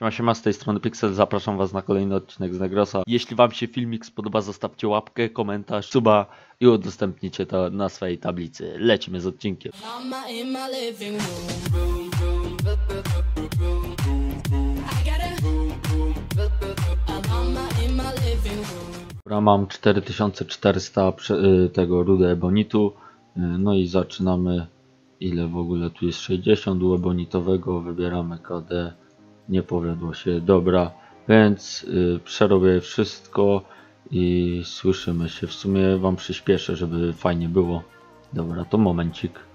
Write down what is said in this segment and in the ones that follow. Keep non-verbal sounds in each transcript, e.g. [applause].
Siema, siema, z tej strony Pixel, zapraszam was na kolejny odcinek z Negrosa. Jeśli wam się filmik spodoba, zostawcie łapkę, komentarz, suba i udostępnijcie to na swojej tablicy. Lecimy z odcinkiem. Dobra, mam 4400 prze- y, tego rudę ebonitu, y, no i zaczynamy, ile w ogóle? Tu jest 60 u ebonitowego, wybieramy KD, nie powiodło się, dobra, więc y, przerobię wszystko i słyszymy się, w sumie wam przyspieszę, żeby fajnie było, dobra, to momencik.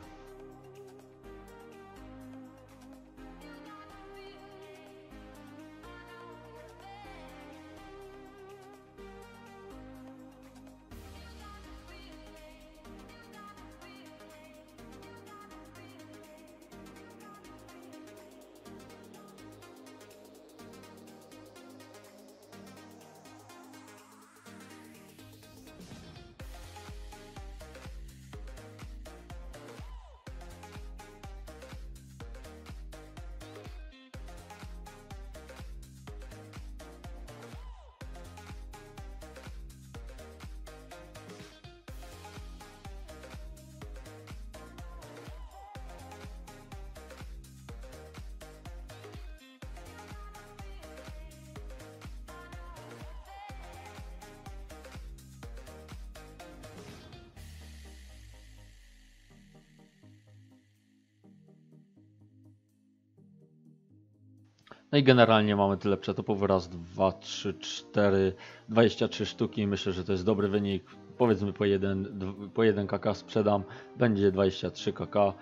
No i generalnie mamy tyle przetopów, raz, dwa, trzy, cztery, 23 sztuki, myślę, że to jest dobry wynik, powiedzmy po 1, dw- po 1 kk sprzedam, będzie 23 kk,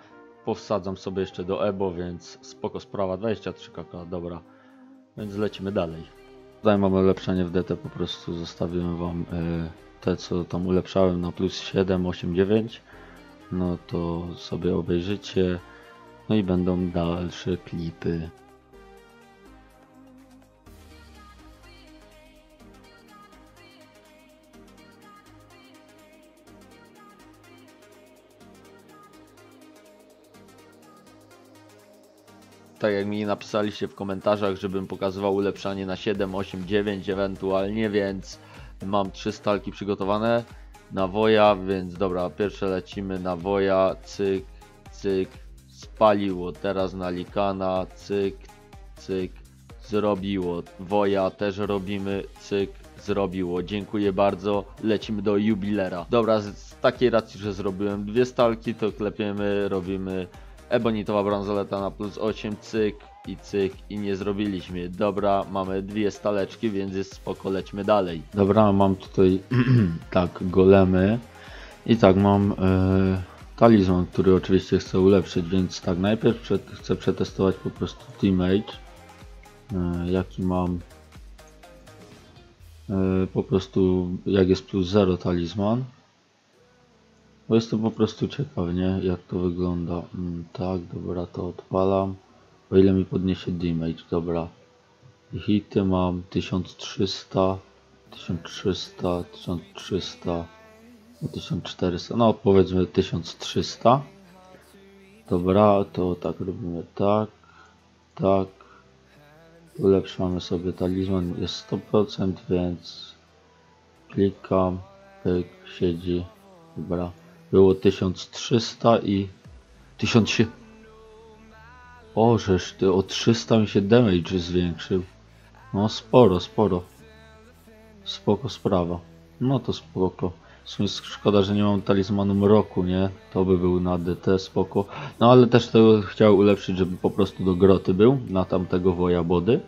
powsadzam sobie jeszcze do EBO, więc spoko sprawa, 23 kk, dobra, więc lecimy dalej. Tutaj mamy ulepszenie w DT, po prostu. Zostawiłem Wam y, te, co tam ulepszałem na plus 7, 8, 9, no to sobie obejrzycie, no i będą dalsze klipy. Tak jak mi napisaliście w komentarzach, żebym pokazywał ulepszanie na 7, 8, 9 ewentualnie, więc mam trzy stalki przygotowane na woja, więc dobra, pierwsze lecimy na woja, cyk, cyk, spaliło, teraz na likana, cyk, cyk, zrobiło, woja też robimy, cyk, zrobiło, dziękuję bardzo, lecimy do jubilera. Dobra, z, takiej racji, że zrobiłem dwie stalki, to klepiemy, robimy Ebonitowa bransoleta na plus 8, cyk i cyk i nie zrobiliśmy. Dobra, mamy dwie staleczki, więc jest spoko, lećmy dalej. Dobra, mam tutaj [clears throat] tak golemy i tak mam e, talizman, który oczywiście chcę ulepszyć, więc tak najpierw przed, chcę przetestować po prostu teammate. E, jaki mam e, po prostu jak jest plus 0 talizman. Bo jestem po prostu ciekaw, nie? Jak to wygląda. Mm, tak, dobra, to odpalam. O ile mi podniesie damage, dobra. I Hity mam 1300, 1300, 1300, no 1400, no powiedzmy 1300. Dobra, to tak robimy tak, tak. Ulepszamy sobie talizman, jest 100%, więc klikam, pyk, siedzi, dobra. Było 1300 i 1000 się... O, żeż ty, o 300 mi się damage zwiększył. No sporo, sporo. Spoko sprawa. No to spoko. W sumie szkoda, że nie mam talizmanu mroku, nie? To by był na DT, spoko. No ale też to chciał ulepszyć, żeby po prostu do groty był, na tamtego woja body.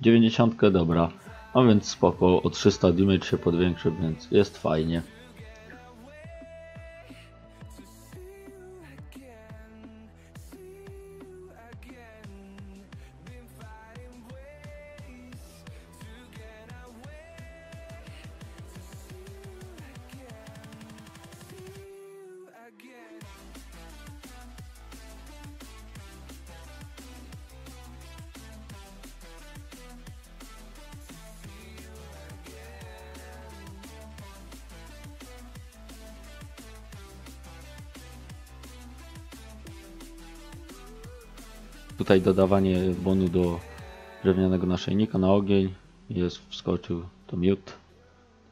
90 dobra. No więc spoko, o 300 damage się podwiększy, więc jest fajnie. Tutaj dodawanie bonu do drewnianego naszyjnika na ogień. Jest, wskoczył to miód,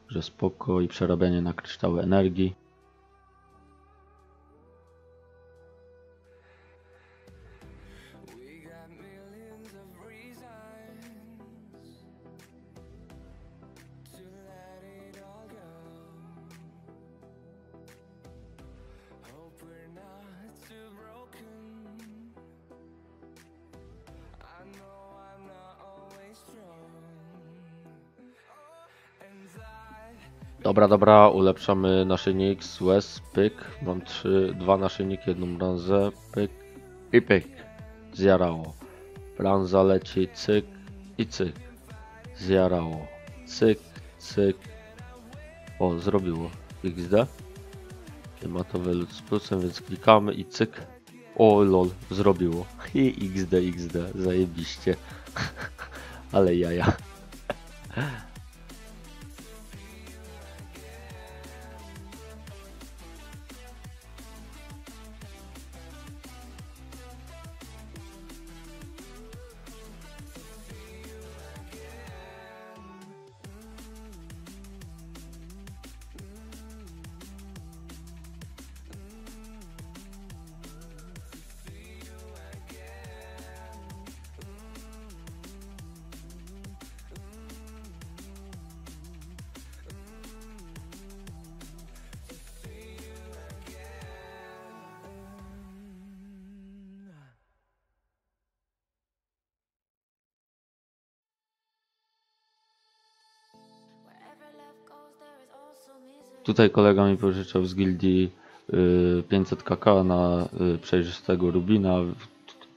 że spoko i przerabianie na kryształy energii. Dobra, dobra, ulepszamy naszyjnik łez, pyk. Mam trzy, dwa naszyjniki, jedną branżę, pyk i pyk. Zjarało. Branża leci, cyk i cyk. Zjarało. Cyk, cyk. O, zrobiło. XD. Ma to wylot z plusem, więc klikamy i cyk. O lol, zrobiło. I XD, XD, zajebiście. [laughs] Ale jaja. Tutaj kolega mi pożyczał z gildii y, 500 kk na y, przejrzystego Rubina.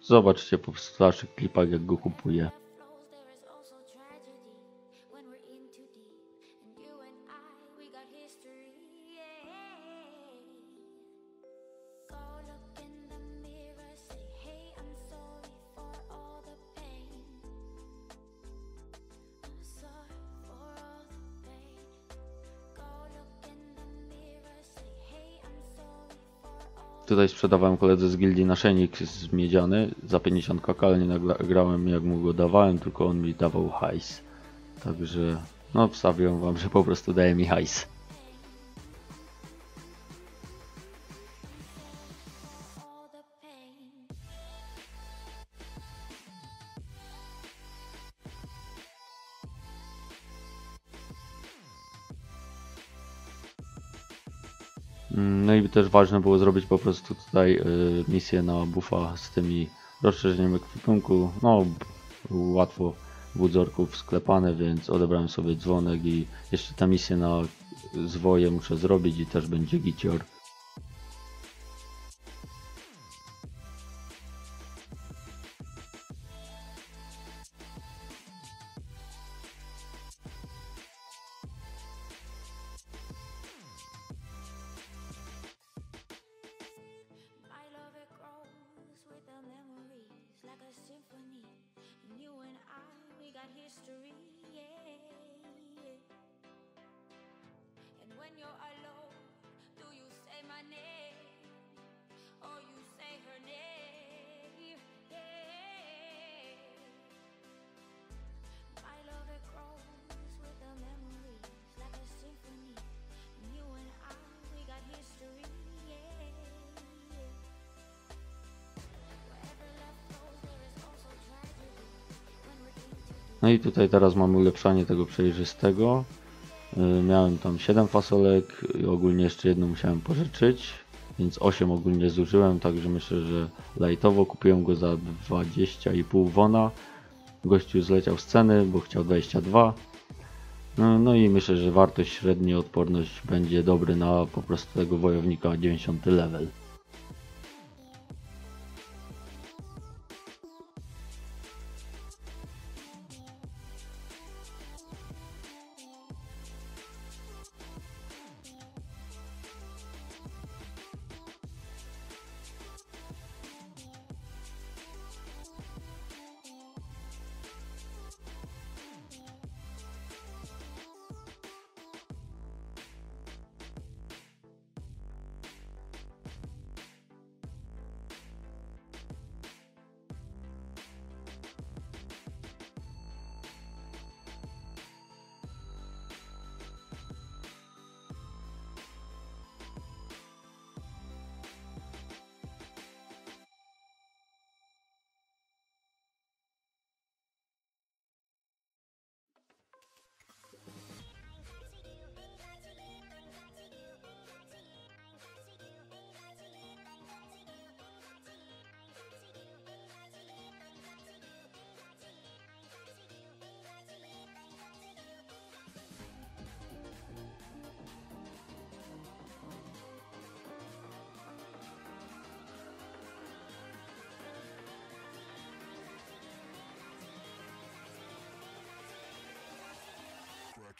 Zobaczcie po starszych klipach jak go kupuję. Tutaj sprzedawałem koledze z gildii naszyjnik z miedziany za 50 kk, ale nie nagrałem jak mu go dawałem, tylko on mi dawał hajs. Także no wstawiłem wam, że po prostu daje mi hajs. No i też ważne było zrobić po prostu tutaj y, misję na buffa z tymi rozszerzeniem ekwipunku. No, łatwo budzorków sklepane, więc odebrałem sobie dzwonek i jeszcze tę misję na zwoje muszę zrobić i też będzie gicior. Symphony. And you and I, we got history, yeah. And when you're alone, No i tutaj teraz mamy ulepszanie tego przejrzystego. Y, Miałem tam 7 fasolek i ogólnie jeszcze jedną musiałem pożyczyć, więc 8 ogólnie zużyłem, także myślę, że lightowo kupiłem go za 20,5 wona. Gościu zleciał z ceny, bo chciał 22. No, no i myślę, że wartość średnia odporność będzie dobry na po prostu tego wojownika 90 level.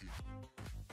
like.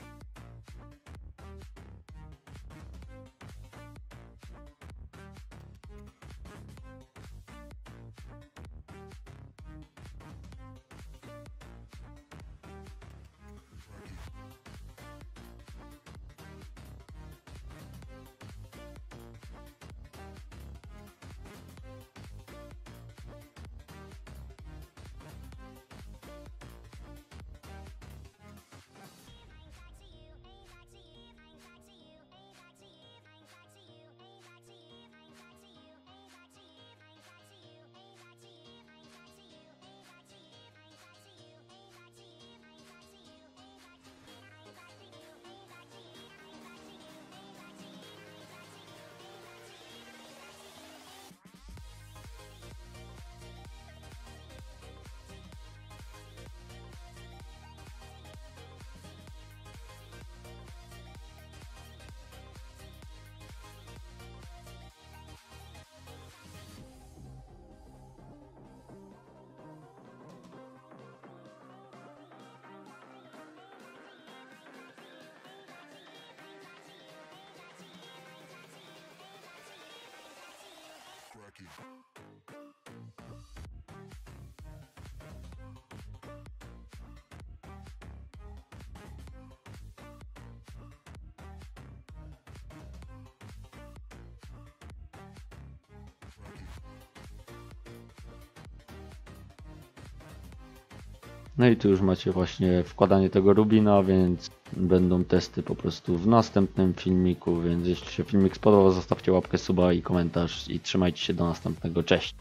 Jackie. No i tu już macie właśnie wkładanie tego Rubina, więc będą testy po prostu w następnym filmiku, więc jeśli się filmik spodobał, zostawcie łapkę suba i komentarz i trzymajcie się do następnego. Cześć!